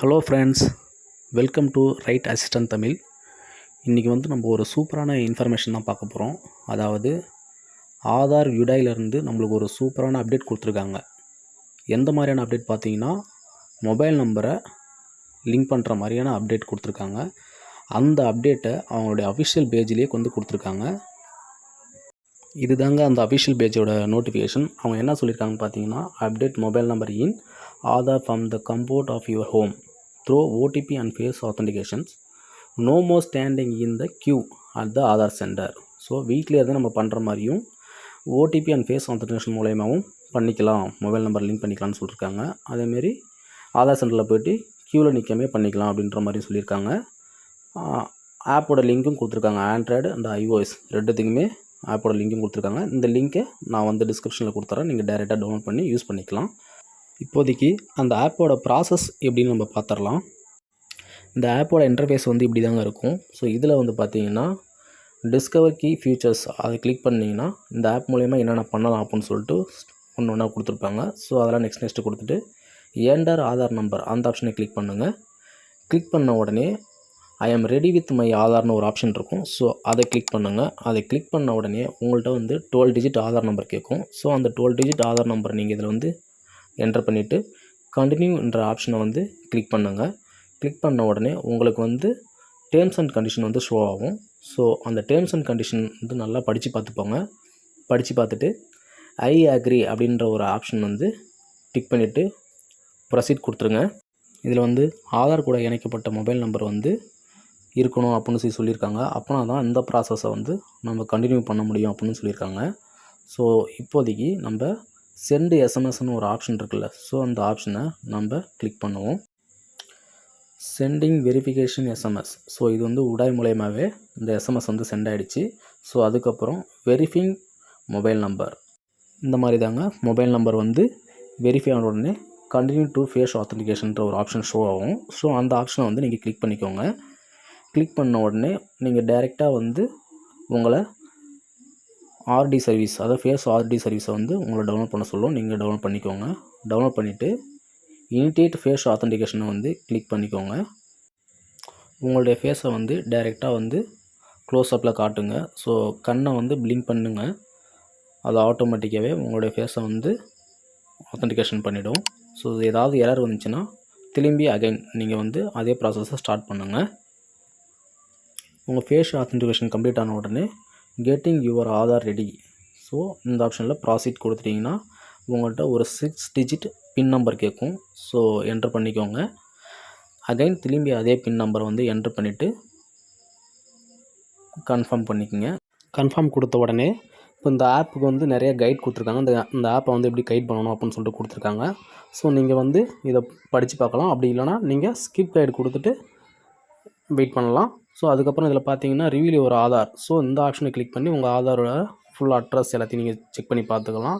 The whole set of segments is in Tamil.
Hello friends welcome to right assistant Tamil இன்றைக்கி வந்து நம்ம ஒரு சூப்பரான இன்ஃபர்மேஷன் தான் பார்க்க போகிறோம் அதாவது ஆதார் யுடாயிலிருந்து நம்மளுக்கு ஒரு சூப்பரான அப்டேட் கொடுத்துருக்காங்க. எந்த மாதிரியான அப்டேட் பார்த்தீங்கன்னா மொபைல் நம்பரை லிங்க் பண்ணுற மாதிரியான அப்டேட் கொடுத்துருக்காங்க. அந்த அப்டேட்டை அவங்களுடைய அஃபிஷியல் பேஜ்லேயே வந்து கொடுத்துருக்காங்க. இதுதாங்க அந்த அஃபிஷியல் பேஜோட நோட்டிஃபிகேஷன் அவங்க என்ன சொல்லியிருக்காங்கன்னு பார்த்தீங்கன்னா update mobile number in Aadhaar from the comfort of your home through OTP and face authentications no more standing in the queue at the Aadhaar centre so வீட்லேயே இருந்து நம்ம பண்ணுற மாதிரியும் ஓடிபி அண்ட் ஃபேஸ் ஆத்தன்டிகேஷன் மூலயமாவும் பண்ணிக்கலாம். மொபைல் நம்பர் லிங்க் பண்ணிக்கலாம்னு சொல்லியிருக்காங்க அதேமாரி ஆதார் சென்டரில் போய்ட்டு க்யூவில் நிற்காமே பண்ணிக்கலாம் அப்படின்ற மாதிரி சொல்லியிருக்காங்க. ஆப்போட லிங்க்கும் கொடுத்துருக்காங்க. ஆண்ட்ராய்டு அண்ட் ஐஓஎஸ் ரெண்டுத்துக்குமே ஆப்போட லிங்க்கும் கொடுத்துருக்காங்க. இந்த லிங்க்கை நான் வந்து டிஸ்கிரிப்ஷனில் கொடுத்துறேன். நீங்கள் டேரெக்டாக டவுன்லோட் பண்ணி யூஸ் பண்ணிக்கலாம். இப்போதைக்கு அந்த ஆப்போட ப்ராசஸ் எப்படின்னு நம்ம பார்த்துடலாம். இந்த ஆப்போட இன்டர்ஃபேஸ் வந்து இப்படி தாங்க இருக்கும். ஸோ இதில் வந்து பார்த்தீங்கன்னா டிஸ்கவர் கீ ஃபியூச்சர்ஸ் அதை கிளிக் பண்ணிங்கன்னா இந்த ஆப் மூலயமா என்னென்ன பண்ணலாம் அப்படின்னு சொல்லிட்டு ஒன்று ஒன்றா கொடுத்துருப்பாங்க. ஸோ அதெல்லாம் நெக்ஸ்ட் நெக்ஸ்ட்டு கொடுத்துட்டு ஏண்டர் ஆதார் நம்பர் அந்த ஆப்ஷனை கிளிக் பண்ணுங்கள் கிளிக் பண்ண உடனே ஐ ஆம் ரெடி வித் மை ஆதார்னு ஒரு ஆப்ஷன் இருக்கும். ஸோ அதை கிளிக் பண்ணுங்கள் அதை கிளிக் பண்ண உடனே உங்கள்கிட்ட வந்து டுவெல் டிஜிட் ஆதார் நம்பர் கேட்கும். ஸோ அந்த டுவெல் டிஜிட் ஆதார் நம்பர் நீங்கள் இதில் வந்து என்டர் பண்ணிவிட்டு கண்டினியூன்ற ஆப்ஷனை வந்து கிளிக் பண்ணுங்கள் கிளிக் பண்ண உடனே உங்களுக்கு வந்து டேர்ம்ஸ் அண்ட் கண்டிஷன் வந்து ஷோ ஆகும். ஸோ அந்த டேர்ம்ஸ் அண்ட் கண்டிஷன் வந்து நல்லா படித்து பார்த்துப்போங்க படித்து பார்த்துட்டு ஐ அக்ரி அப்படின்ற ஒரு ஆப்ஷன் வந்து டிக் பண்ணிவிட்டு ப்ரொசீட் கொடுத்துருங்க. இதில் வந்து ஆதார் கூட இணைக்கப்பட்ட மொபைல் நம்பர் வந்து இருக்கணும் அப்படின்னு சொல்லி சொல்லியிருக்காங்க. அப்போனா தான் இந்த ப்ராசஸை வந்து நம்ம கண்டினியூ பண்ண முடியும் அப்படின்னு சொல்லியிருக்காங்க. ஸோ இப்போதைக்கு நம்ம சென்டு எஸ்எம்எஸ்னு ஒரு ஆப்ஷன் இருக்குல்ல. ஸோ அந்த ஆப்ஷனை நம்ம கிளிக் பண்ணுவோம். சென்டிங் வெரிஃபிகேஷன் எஸ்எம்எஸ் ஸோ இது வந்து உடாய் மூலயமாவே இந்த எஸ்எம்எஸ் வந்து சென்ட் ஆகிடுச்சு ஸோ அதுக்கப்புறம் வெரிஃபிங் மொபைல் நம்பர் இந்த மாதிரி தாங்க மொபைல் நம்பர் வந்து வெரிஃபை ஆன உடனே கண்டினியூ டு ஃபேஸ் ஆத்தன்டிகேஷன்ற ஒரு ஆப்ஷன் ஷோ ஆகும். ஸோ அந்த ஆப்ஷனை வந்து நீங்கள் கிளிக் பண்ணிக்கோங்க. கிளிக் பண்ண உடனே நீங்கள் டைரெக்டாக வந்து உங்களை ஆர்டி சர்வீஸ் அதாவது ஃபேஸ் ஆர்டி சர்வீஸை வந்து உங்களை டவுன்லோட் பண்ண சொல்லும். நீங்கள் டவுன்லோட் பண்ணிக்கோங்க. டவுன்லோட் பண்ணிவிட்டு இனிட்டேட் ஃபேஸ் ஆத்தன்டிகேஷனை வந்து கிளிக் பண்ணிக்கோங்க. உங்களுடைய ஃபேஸை வந்து டைரெக்டாக வந்து க்ளோஸ்அப்பில் காட்டுங்க. ஸோ கண்ணை வந்து பிளிங்க் பண்ணுங்க. அது ஆட்டோமேட்டிக்காகவே உங்களுடைய ஃபேஸை வந்து ஆத்தன்டிகேஷன் பண்ணிவிடும் ஸோ ஏதாவது எரர் வந்துச்சுன்னா திரும்பி அகைன் நீங்கள் வந்து அதே ப்ராசஸை ஸ்டார்ட் பண்ணுங்கள் உங்கள் ஃபேஸ் ஆத்தன்டிகேஷன் கம்ப்ளீட் ஆன உடனே getting your Aadhaar ready so இந்த ஆப்ஷனில் ப்ராசீட் கொடுத்துட்டிங்கன்னா உங்கள்கிட்ட ஒரு சிக்ஸ் டிஜிட் பின் நம்பர் கேட்கும். ஸோ என்ட்ரு பண்ணிக்கோங்க. அகைன் திரும்பி அதே பின் நம்பரை வந்து என்ட்ரு பண்ணிவிட்டு கன்ஃபார்ம் பண்ணிக்கோங்க. கன்ஃபார்ம் கொடுத்த உடனே இப்போ இந்த ஆப்புக்கு வந்து நிறைய கைட் கொடுத்துருக்காங்க. இந்த இந்த ஆப்பை வந்து எப்படி கைட் பண்ணணும் அப்படின்னு சொல்லிட்டு கொடுத்துருக்காங்க. ஸோ நீங்கள் வந்து இதை படித்து பார்க்கலாம். அப்படி இல்லைனா நீங்கள் ஸ்கிப் கைடு கொடுத்துட்டு வெயிட் பண்ணலாம். ஸோ அதுக்கப்புறம் இதில் பார்த்தீங்கன்னா ரிவியூ ஒரு ஆதார். ஸோ இந்த ஆப்ஷனை கிளிக் பண்ணி உங்கள் ஆதாரோட ஃபுல் அட்ரஸ் எல்லாத்தையும் நீங்கள் செக் பண்ணி பார்த்துக்கலாம்.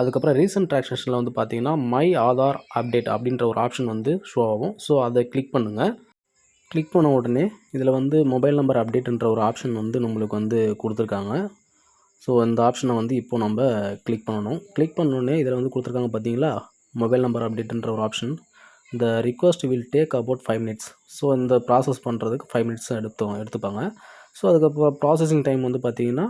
அதுக்கப்புறம் ரீசன்ட் ட்ரான்சாக்ஷனில் வந்து பார்த்தீங்கன்னா மை ஆதார் அப்டேட் அப்படின்ற ஒரு ஆப்ஷன் வந்து ஷோ ஆகும். ஸோ அதை கிளிக் பண்ணுங்கள் கிளிக் பண்ண உடனே இதில் வந்து மொபைல் நம்பர் அப்டேட்ன்ற ஒரு ஆப்ஷன் வந்து நம்மளுக்கு வந்து கொடுத்துருக்காங்க. ஸோ இந்த ஆப்ஷனை வந்து இப்போ நம்ம கிளிக் பண்ணணும். கிளிக் பண்ணோடனே இதில் வந்து கொடுத்துருக்காங்க பார்த்தீங்களா? மொபைல் நம்பர் அப்டேட்ன்ற ஒரு ஆப்ஷன் இந்த request will take about five minutes so இந்த ப்ராசஸ் பண்ணுறதுக்கு ஃபைவ் மினிட்ஸ் எடுத்தோம் எடுத்துப்பாங்க. ஸோ அதுக்கப்புறம் ப்ராசஸிங் டைம் வந்து பார்த்திங்கன்னா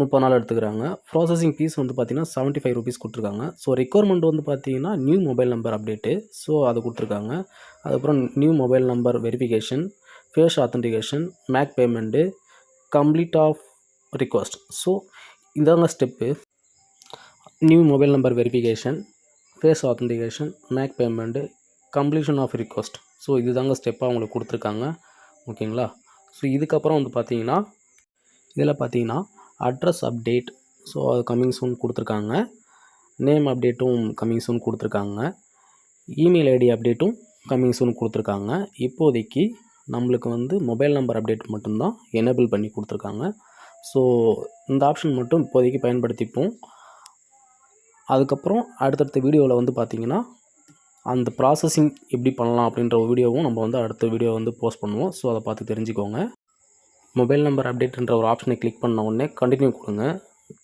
முப்பது நாள் எடுத்துக்கிறாங்க. ப்ராசஸிங் ஃபீஸ் வந்து பார்த்திங்கன்னா செவன்ட்டி ஃபைவ் ருபீஸ் கொடுத்துருக்காங்க. ஸோ ரெக்குவயர்மெண்ட் வந்து பார்த்திங்கன்னா new mobile number update so அது கொடுத்துருக்காங்க. அதுக்கப்புறம் new mobile number verification face authentication make payment complete of request so இதாங்க step new mobile number verification face authentication make payment completion of request so இது தாங்க ஸ்டெப்பாக அவங்களுக்கு கொடுத்துருக்காங்க. ஓகேங்களா? ஸோ இதுக்கப்புறம் வந்து பார்த்தீங்கன்னா இதில் பார்த்தீங்கன்னா அட்ரஸ் அப்டேட் ஸோ அது கம்மிங் சூன் கொடுத்துருக்காங்க. நேம் அப்டேட்டும் கம்மிங் சூன் கொடுத்துருக்காங்க. இமெயில் ஐடி அப்டேட்டும் கம்மிங் சூன் கொடுத்துருக்காங்க. இப்போதைக்கு நம்மளுக்கு வந்து மொபைல் நம்பர் அப்டேட் மட்டும்தான் எனேபிள் பண்ணி கொடுத்துருக்காங்க. ஸோ இந்த ஆப்ஷன் மட்டும் இப்போதைக்கு பயன்படுத்திப்போம். அதுக்கப்புறம் அடுத்தடுத்த வீடியோவில் வந்து பார்த்திங்கன்னா அந்த ப்ராசஸிங் எப்படி பண்ணலாம் அப்படின்ற ஒரு வீடியோவும் நம்ம வந்து அடுத்த வீடியோ வந்து போஸ்ட் பண்ணுவோம். ஸோ அதை பார்த்து தெரிஞ்சுக்கோங்க. மொபைல் நம்பர் அப்டேட்ன்ற ஒரு ஆப்ஷனை கிளிக் பண்ண உடனே கண்டினியூ கொடுங்க.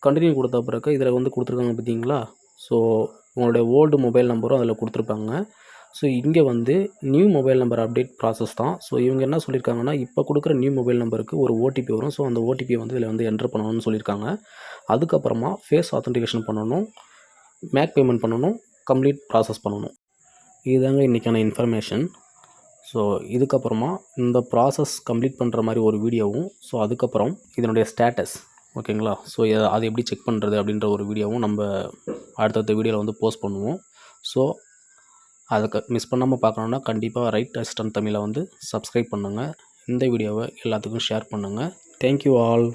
கண்டினியூ கொடுத்த பிறகு இதில் வந்து கொடுத்துருக்காங்க பார்த்தீங்களா? ஸோ உங்களுடைய ஓல்டு மொபைல் நம்பரும் அதில் கொடுத்துருப்பாங்க. ஸோ இங்கே வந்து new mobile number update process தான். ஸோ இவங்க என்ன சொல்லியிருக்காங்கன்னா இப்போ கொடுக்குற நியூ மொபைல் நம்பருக்கு ஒரு ஓடிபி வரும். ஸோ அந்த ஓடிபியை வந்து இதில் வந்து என்டர் பண்ணணும்னு சொல்லியிருக்காங்க. அதுக்கப்புறமா ஃபேஸ் ஆத்தென்டிகேஷன் பண்ணணும். மேக் பேமெண்ட் பண்ணணும். கம்ப்ளீட் ப்ராசஸ் பண்ணணும். இதுதாங்க இன்றைக்கான இன்ஃபர்மேஷன் ஸோ இதுக்கப்புறமா இந்த ப்ராசஸ் கம்ப்ளீட் பண்ணுற மாதிரி ஒரு வீடியோவும் ஸோ அதுக்கப்புறம் இதனுடைய ஸ்டேட்டஸ் ஓகேங்களா ஸோ அது எப்படி செக் பண்ணுறது அப்படின்ற ஒரு வீடியோவும் நம்ம அடுத்தடுத்த வீடியோவில் வந்து போஸ்ட் பண்ணுவோம். ஸோ அதுக்கு மிஸ் பண்ணாமல் பார்க்கணுன்னா கண்டிப்பாக ரைட் அசிஸ்டன்ட் தமிழை வந்து சப்ஸ்கிரைப் பண்ணுங்கள் இந்த வீடியோவை எல்லாத்துக்கும் ஷேர் பண்ணுங்கள் தேங்க்யூ ஆல்